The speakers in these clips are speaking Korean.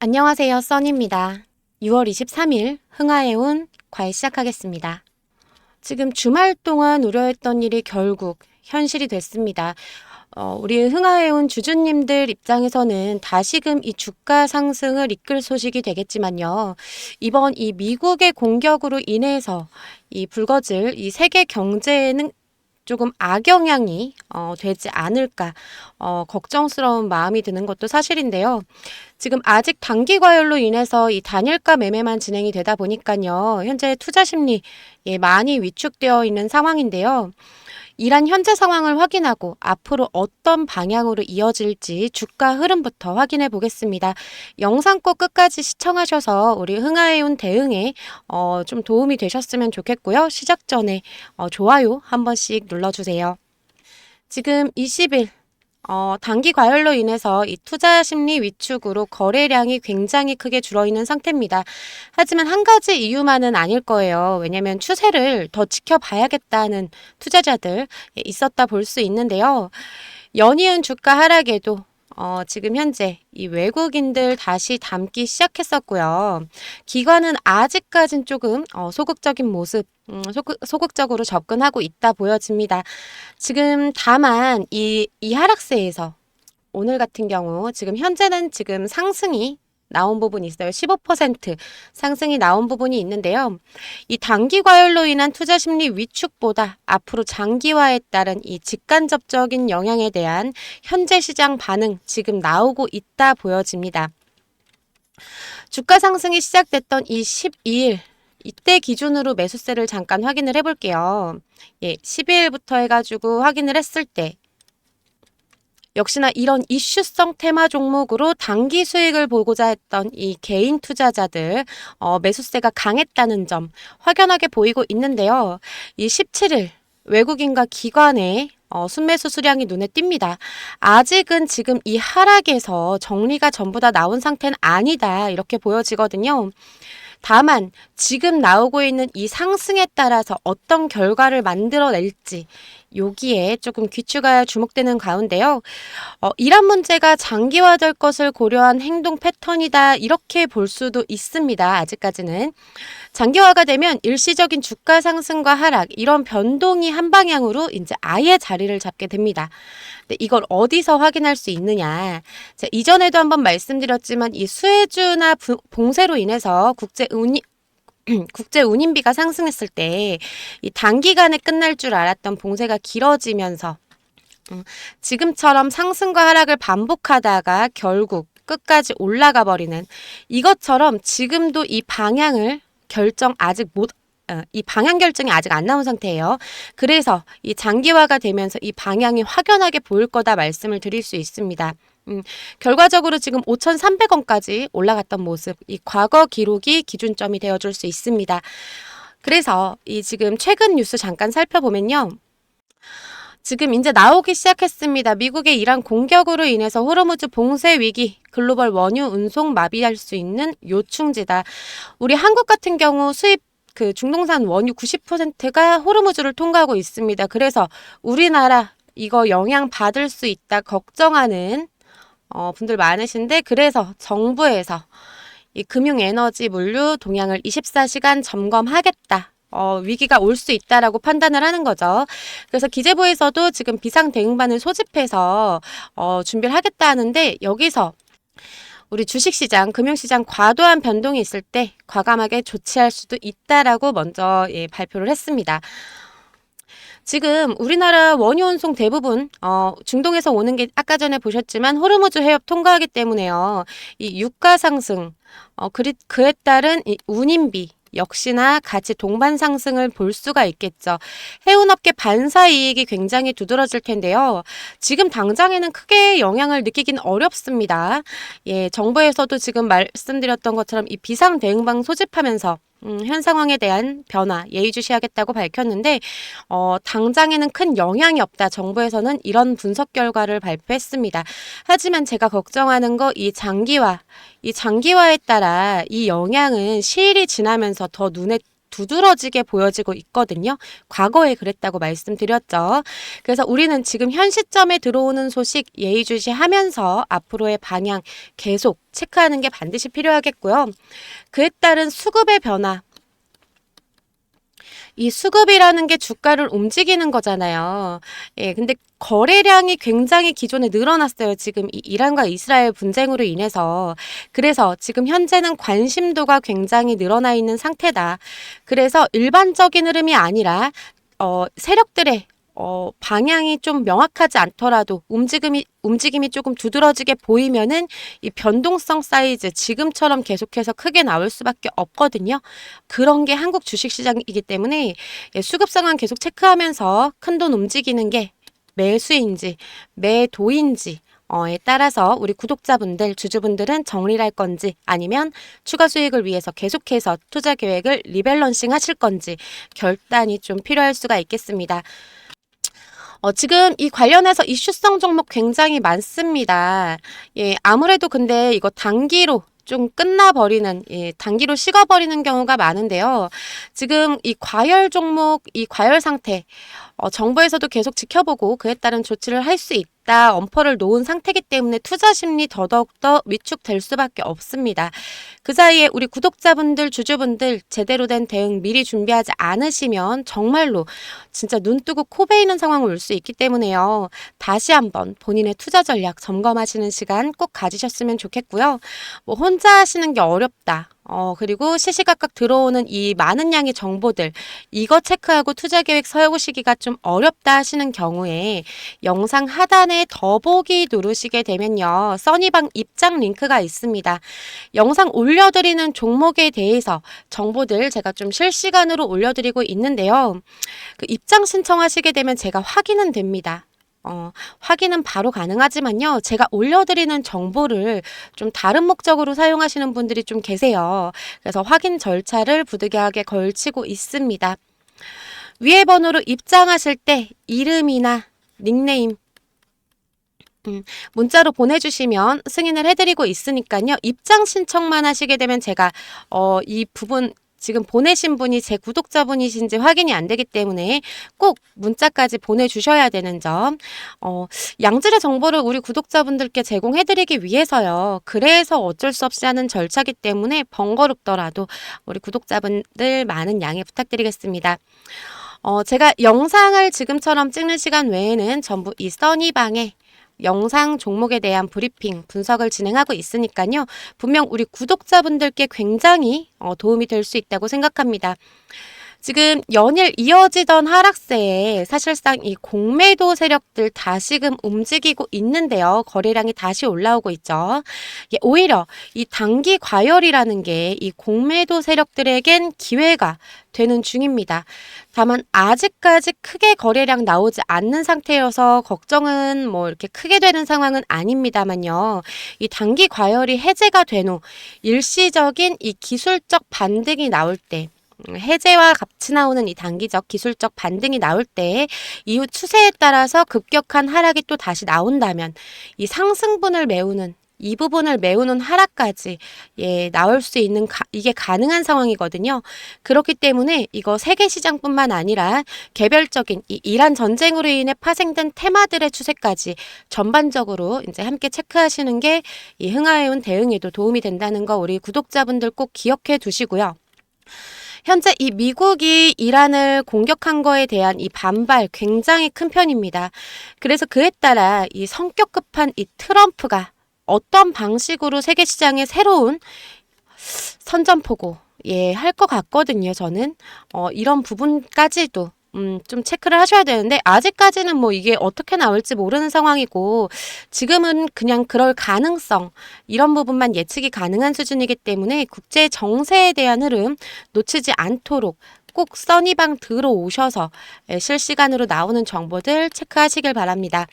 안녕하세요, 써니입니다. 6월 23일 흥하해운 과외 시작하겠습니다. 지금 주말 동안 우려했던 일이 결국 현실이 됐습니다. 어, 우리 흥하해운 주주님들 입장에서는 다시금 이 주가 상승을 이끌 소식이 되겠지만요. 이번 이 미국의 공격으로 인해서 이 불거질 이 세계 경제에는 조금 악영향이 어, 되지 않을까 어, 걱정스러운 마음이 드는 것도 사실인데요. 지금 아직 단기 과열로 인해서 이 단일가 매매만 진행이 되다 보니까요. 현재 투자 심리 예, 많이 위축되어 있는 상황인데요. 이란 현재 상황을 확인하고 앞으로 어떤 방향으로 이어질지 주가 흐름부터 확인해 보겠습니다. 영상 꼭 끝까지 시청하셔서 우리 흥하해온 대응에 어, 좀 도움이 되셨으면 좋겠고요. 시작 전에 어, 좋아요 한 번씩 눌러주세요. 지금 20일 어, 단기 과열로 인해서 이 투자 심리 위축으로 거래량이 굉장히 크게 줄어 있는 상태입니다. 하지만 한 가지 이유만은 아닐 거예요. 왜냐하면 추세를 더 지켜봐야겠다는 투자자들 예, 있었다 볼 수 있는데요. 연이은 주가 하락에도 어, 지금 현재 이 외국인들 다시 담기 시작했었고요. 기관은 아직까진 조금 어, 소극적인 모습, 음, 소극, 소극 적으로 접근하고 있다 보여집니다. 지금 다만 이, 이 하락세에서 오늘 같은 경우 지금 현재는 지금 상승이 나온 부분이 있어요. 15% 상승이 나온 부분이 있는데요. 이 단기 과열로 인한 투자 심리 위축보다 앞으로 장기화에 따른 이 직간접적인 영향에 대한 현재 시장 반응 지금 나오고 있다 보여집니다. 주가 상승이 시작됐던 이 12일 이때 기준으로 매수세를 잠깐 확인을 해볼게요. 예, 12일부터 해가지고 확인을 했을 때 역시나 이런 이슈성 테마 종목으로 단기 수익을 보고자 했던 이 개인 투자자들 어, 매수세가 강했다는 점 확연하게 보이고 있는데요. 이 17일 외국인과 기관의 어, 순매수 수량이 눈에 띕니다. 아직은 지금 이 하락에서 정리가 전부 다 나온 상태는 아니다. 이렇게 보여지거든요. 다만 지금 나오고 있는 이 상승에 따라서 어떤 결과를 만들어낼지 여기에 조금 귀추가 주목되는 가운데요. 어, 이란 문제가 장기화될 것을 고려한 행동 패턴이다 이렇게 볼 수도 있습니다. 아직까지는 장기화가 되면 일시적인 주가 상승과 하락 이런 변동이 한 방향으로 이제 아예 자리를 잡게 됩니다. 근데 이걸 어디서 확인할 수 있느냐? 자, 이전에도 한번 말씀드렸지만 이 수혜주나 부, 봉쇄로 인해서 국제 국제 운임비가 상승했을 때 이 단기간에 끝날 줄 알았던 봉쇄가 길어지면서 음, 지금처럼 상승과 하락을 반복하다가 결국 끝까지 올라가 버리는 이것처럼 지금도 이 방향을 결정 아직 못, 어, 이 방향 결정이 아직 안 나온 상태예요. 그래서 이 장기화가 되면서 이 방향이 확연하게 보일 거다 말씀을 드릴 수 있습니다. 음, 결과적으로 지금 5,300원까지 올라갔던 모습, 이 과거 기록이 기준점이 되어줄 수 있습니다. 그래서 이 지금 최근 뉴스 잠깐 살펴보면요. 지금 이제 나오기 시작했습니다. 미국의 이란 공격으로 인해서 호르무즈 봉쇄 위기, 글로벌 원유 운송 마비할 수 있는 요충지다. 우리 한국 같은 경우 수입 그 중동산 원유 90%가 호르무즈를 통과하고 있습니다. 그래서 우리나라 이거 영향 받을 수 있다 걱정하는 어, 분들 많으신데 그래서 정부에서 이 금융 에너지 물류 동향을 24시간 점검하겠다. 어, 위기가 올 수 있다라고 판단을 하는 거죠. 그래서 기재부에서도 지금 비상 대응반을 소집해서 어, 준비를 하겠다 하는데 여기서 우리 주식시장, 금융시장 과도한 변동이 있을 때 과감하게 조치할 수도 있다라고 먼저 예, 발표를 했습니다. 지금 우리나라 원유 운송 대부분 어, 중동에서 오는 게 아까 전에 보셨지만 호르무즈 해협 통과하기 때문에요. 이 유가 상승, 어, 그리, 그에 따른 이 운임비 역시나 같이 동반 상승을 볼 수가 있겠죠. 해운업계 반사 이익이 굉장히 두드러질 텐데요. 지금 당장에는 크게 영향을 느끼기는 어렵습니다. 예, 정부에서도 지금 말씀드렸던 것처럼 이 비상 대응방 소집하면서 음, 현 상황에 대한 변화 예의주시하겠다고 밝혔는데 어, 당장에는 큰 영향이 없다. 정부에서는 이런 분석 결과를 발표했습니다. 하지만 제가 걱정하는 거 이 장기화, 이 장기화에 따라 이 영향은 시일이 지나면서 더 눈에 두드러지게 보여지고 있거든요. 과거에 그랬다고 말씀드렸죠. 그래서 우리는 지금 현 시점에 들어오는 소식 예의주시하면서 앞으로의 방향 계속 체크하는 게 반드시 필요하겠고요. 그에 따른 수급의 변화, 이 수급이라는 게 주가를 움직이는 거잖아요. 예, 근데 거래량이 굉장히 기존에 늘어났어요. 지금 이 이란과 이스라엘 분쟁으로 인해서. 그래서 지금 현재는 관심도가 굉장히 늘어나 있는 상태다. 그래서 일반적인 흐름이 아니라 어, 세력들의 어, 방향이 좀 명확하지 않더라도 움직임이 움직임이 조금 두드러지게 보이면은 이 변동성 사이즈 지금처럼 계속해서 크게 나올 수밖에 없거든요. 그런 게 한국 주식 시장이기 때문에 예, 수급 상황 계속 체크하면서 큰 돈 움직이는 게 매수인지 매도인지 어에 따라서 우리 구독자분들, 주주분들은 정리를 할 건지 아니면 추가 수익을 위해서 계속해서 투자 계획을 리밸런싱 하실 건지 결단이 좀 필요할 수가 있겠습니다. 어, 지금 이 관련해서 이슈성 종목 굉장히 많습니다. 예, 아무래도 근데 이거 단기로 좀 끝나버리는, 예, 단기로 식어버리는 경우가 많은데요. 지금 이 과열 종목, 이 과열 상태, 어, 정부에서도 계속 지켜보고 그에 따른 조치를 할 수 있다. 엄포를 놓은 상태이기 때문에 투자 심리 더더욱더 위축될 수밖에 없습니다. 그 사이에 우리 구독자분들, 주주분들 제대로 된 대응 미리 준비하지 않으시면 정말로 진짜 눈 뜨고 코 베이는 상황을 올수 있기 때문에요. 다시 한번 본인의 투자 전략 점검하시는 시간 꼭 가지셨으면 좋겠고요. 뭐 혼자 하시는 게 어렵다. 어, 그리고 시시각각 들어오는 이 많은 양의 정보들, 이거 체크하고 투자 계획 세우시기가 좀 어렵다 하시는 경우에 영상 하단에 더보기 누르시게 되면요. 써니방 입장 링크가 있습니다. 영상 올려드리는 종목에 대해서 정보들 제가 좀 실시간으로 올려드리고 있는데요. 그 입장 신청하시게 되면 제가 확인은 됩니다. 어, 확인은 바로 가능하지만요. 제가 올려드리는 정보를 좀 다른 목적으로 사용하시는 분들이 좀 계세요. 그래서 확인 절차를 부득이하게 걸치고 있습니다. 위에 번호로 입장하실 때 이름이나 닉네임 음, 문자로 보내주시면 승인을 해드리고 있으니까요. 입장 신청만 하시게 되면 제가 어, 이 부분 지금 보내신 분이 제 구독자분이신지 확인이 안 되기 때문에 꼭 문자까지 보내주셔야 되는 점. 어, 양질의 정보를 우리 구독자분들께 제공해드리기 위해서요. 그래서 어쩔 수 없이 하는 절차기 때문에 번거롭더라도 우리 구독자분들 많은 양해 부탁드리겠습니다. 어, 제가 영상을 지금처럼 찍는 시간 외에는 전부 이 써니방에 영상 종목에 대한 브리핑, 분석을 진행하고 있으니까요. 분명 우리 구독자분들께 굉장히 어, 도움이 될 수 있다고 생각합니다. 지금 연일 이어지던 하락세에 사실상 이 공매도 세력들 다시금 움직이고 있는데요. 거래량이 다시 올라오고 있죠. 오히려 이 단기 과열이라는 게 이 공매도 세력들에겐 기회가 되는 중입니다. 다만 아직까지 크게 거래량 나오지 않는 상태여서 걱정은 뭐 이렇게 크게 되는 상황은 아닙니다만요. 이 단기 과열이 해제가 된 후 일시적인 이 기술적 반등이 나올 때 해제와 같이 나오는 이 단기적 기술적 반등이 나올 때 이후 추세에 따라서 급격한 하락이 또 다시 나온다면 이 상승분을 메우는 이 부분을 메우는 하락까지 예, 나올 수 있는 가, 이게 가능한 상황이거든요. 그렇기 때문에 이거 세계 시장뿐만 아니라 개별적인 이 이란 전쟁으로 인해 파생된 테마들의 추세까지 전반적으로 이제 함께 체크하시는 게 이 흥하해온 대응에도 도움이 된다는 거 우리 구독자분들 꼭 기억해 두시고요. 현재 이 미국이 이란을 공격한 거에 대한 이 반발 굉장히 큰 편입니다. 그래서 그에 따라 이 성격 급한 이 트럼프가 어떤 방식으로 세계 시장에 새로운 선전포고 예, 할 것 같거든요, 저는. 어, 이런 부분까지도 음, 좀 체크를 하셔야 되는데 아직까지는 뭐 이게 어떻게 나올지 모르는 상황이고 지금은 그냥 그럴 가능성 이런 부분만 예측이 가능한 수준이기 때문에 국제 정세에 대한 흐름 놓치지 않도록 꼭 써니방 들어오셔서 예, 실시간으로 나오는 정보들 체크하시길 바랍니다.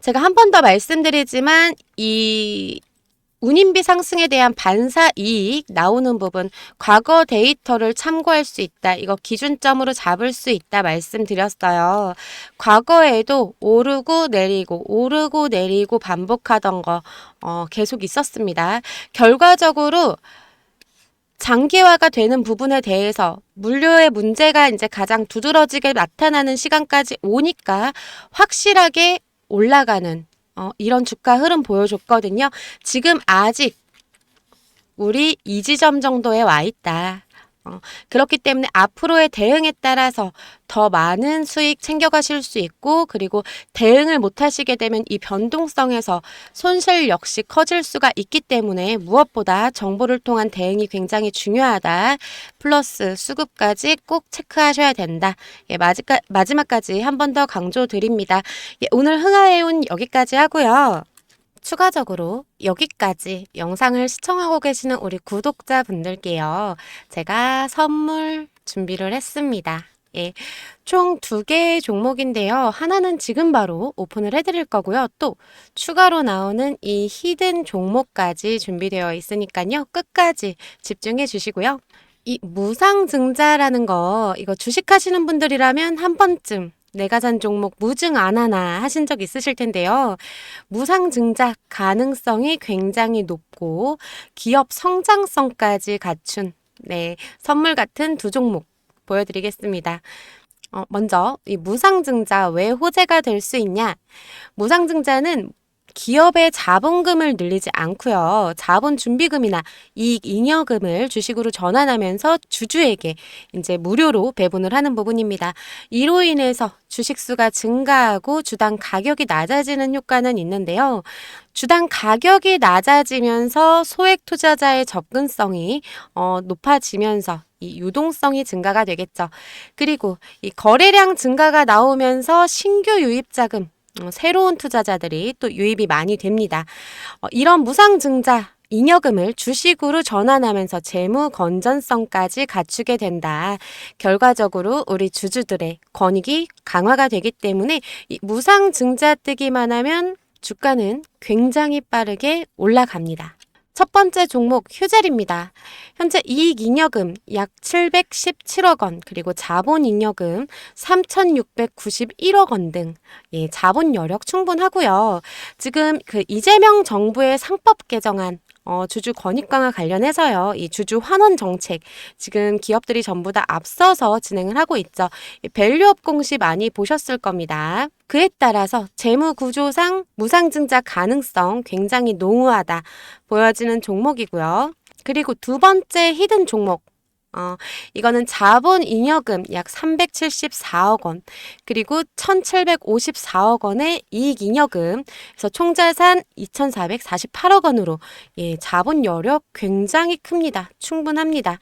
제가 한 번 더 말씀드리지만 이 운임비 상승에 대한 반사 이익 나오는 부분 과거 데이터를 참고할 수 있다. 이거 기준점으로 잡을 수 있다 말씀드렸어요. 과거에도 오르고 내리고 오르고 내리고 반복하던 거 어, 계속 있었습니다. 결과적으로 장기화가 되는 부분에 대해서 물류의 문제가 이제 가장 두드러지게 나타나는 시간까지 오니까 확실하게 올라가는 어, 이런 주가 흐름 보여줬거든요. 지금 아직 우리 이 지점 정도에 와 있다. 어, 그렇기 때문에 앞으로의 대응에 따라서 더 많은 수익 챙겨가실 수 있고 그리고 대응을 못 하시게 되면 이 변동성에서 손실 역시 커질 수가 있기 때문에 무엇보다 정보를 통한 대응이 굉장히 중요하다. 플러스 수급까지 꼭 체크하셔야 된다. 예, 마지막까지 한 번 더 강조드립니다. 예, 오늘 흥하해운 여기까지 하고요. 추가적으로 여기까지 영상을 시청하고 계시는 우리 구독자분들께요. 제가 선물 준비를 했습니다. 예, 총 두 개의 종목인데요. 하나는 지금 바로 오픈을 해드릴 거고요. 또 추가로 나오는 이 히든 종목까지 준비되어 있으니까요. 끝까지 집중해 주시고요. 이 무상증자라는 거, 이거 주식하시는 분들이라면 한 번쯤 내가 산 종목 무증 안 하나 하신 적 있으실 텐데요. 무상증자 가능성이 굉장히 높고 기업 성장성까지 갖춘 네, 선물 같은 두 종목 보여드리겠습니다. 어, 먼저 이 무상증자 왜 호재가 될 수 있냐? 무상증자는 기업의 자본금을 늘리지 않고요. 자본 준비금이나 이익 잉여금을 주식으로 전환하면서 주주에게 이제 무료로 배분을 하는 부분입니다. 이로 인해서 주식 수가 증가하고 주당 가격이 낮아지는 효과는 있는데요. 주당 가격이 낮아지면서 소액 투자자의 접근성이 어, 높아지면서 이 유동성이 증가가 되겠죠. 그리고 이 거래량 증가가 나오면서 신규 유입 자금 어, 새로운 투자자들이 또 유입이 많이 됩니다. 어, 이런 무상증자 잉여금을 주식으로 전환하면서 재무 건전성까지 갖추게 된다. 결과적으로 우리 주주들의 권익이 강화가 되기 때문에 이 무상증자 뜨기만 하면 주가는 굉장히 빠르게 올라갑니다. 첫 번째 종목 휴젤입니다. 현재 이익잉여금 약 717억 원, 그리고 자본잉여금 3,691억 원 등, 예, 자본 여력 충분하고요. 지금 그 이재명 정부의 상법 개정안 어, 주주 권익 강화 관련해서요. 이 주주 환원 정책 지금 기업들이 전부 다 앞서서 진행을 하고 있죠. 밸류업 공시 많이 보셨을 겁니다. 그에 따라서 재무 구조상 무상증자 가능성 굉장히 농후하다 보여지는 종목이고요. 그리고 두 번째 히든 종목 어, 이거는 자본 잉여금 약 374억 원, 그리고 1,754억 원의 이익 잉여금, 그래서 총자산 2,448억 원으로 예, 자본 여력 굉장히 큽니다. 충분합니다.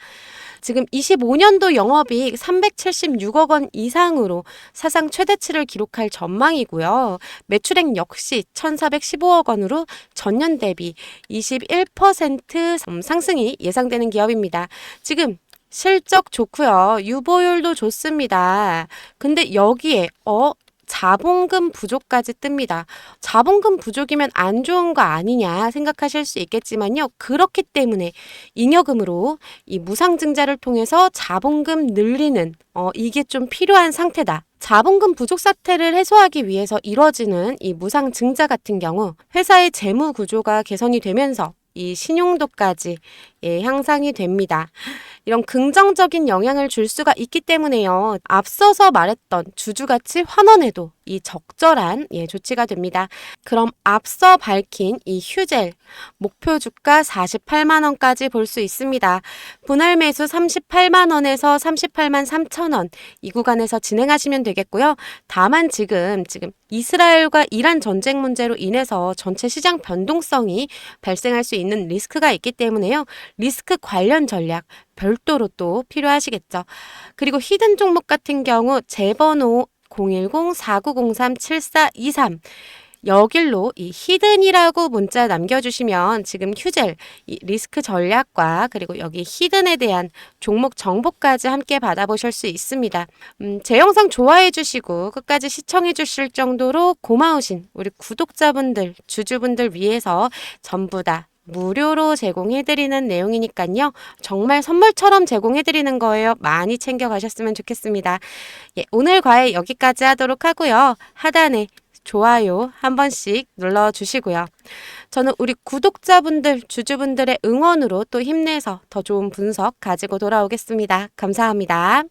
지금 25년도 영업이익 376억 원 이상으로 사상 최대치를 기록할 전망이고요. 매출액 역시 1,415억 원으로 전년 대비 21% 상승이 예상되는 기업입니다. 지금 실적 좋고요. 유보율도 좋습니다. 근데 여기에 어 자본금 부족까지 뜹니다. 자본금 부족이면 안 좋은 거 아니냐 생각하실 수 있겠지만요. 그렇기 때문에 잉여금으로 이 무상증자를 통해서 자본금 늘리는 어, 이게 좀 필요한 상태다. 자본금 부족 사태를 해소하기 위해서 이뤄지는 이 무상증자 같은 경우 회사의 재무 구조가 개선이 되면서 이 신용도까지 예, 향상이 됩니다. 이런 긍정적인 영향을 줄 수가 있기 때문에요. 앞서서 말했던 주주가치 환원에도 이 적절한 예, 조치가 됩니다. 그럼 앞서 밝힌 이 휴젤 목표 주가 48만 원까지 볼 수 있습니다. 분할 매수 38만 원에서 38만 3천 원 이 구간에서 진행하시면 되겠고요. 다만 지금 지금 이스라엘과 이란 전쟁 문제로 인해서 전체 시장 변동성이 발생할 수 있는 리스크가 있기 때문에요. 리스크 관련 전략 별 도로 또 필요하시겠죠. 그리고 히든 종목 같은 경우 재번호 010-4903-7423 여길로 이 히든이라고 문자 남겨주시면 지금 휴젤 이 리스크 전략과 그리고 여기 히든에 대한 종목 정보까지 함께 받아보실 수 있습니다. 음, 제 영상 좋아해 주시고 끝까지 시청해 주실 정도로 고마우신 우리 구독자분들, 주주분들 위해서 전부 다 무료로 제공해드리는 내용이니까요. 정말 선물처럼 제공해드리는 거예요. 많이 챙겨가셨으면 좋겠습니다. 예, 오늘 과외 여기까지 하도록 하고요. 하단에 좋아요 한 번씩 눌러주시고요. 저는 우리 구독자분들, 주주분들의 응원으로 또 힘내서 더 좋은 분석 가지고 돌아오겠습니다. 감사합니다.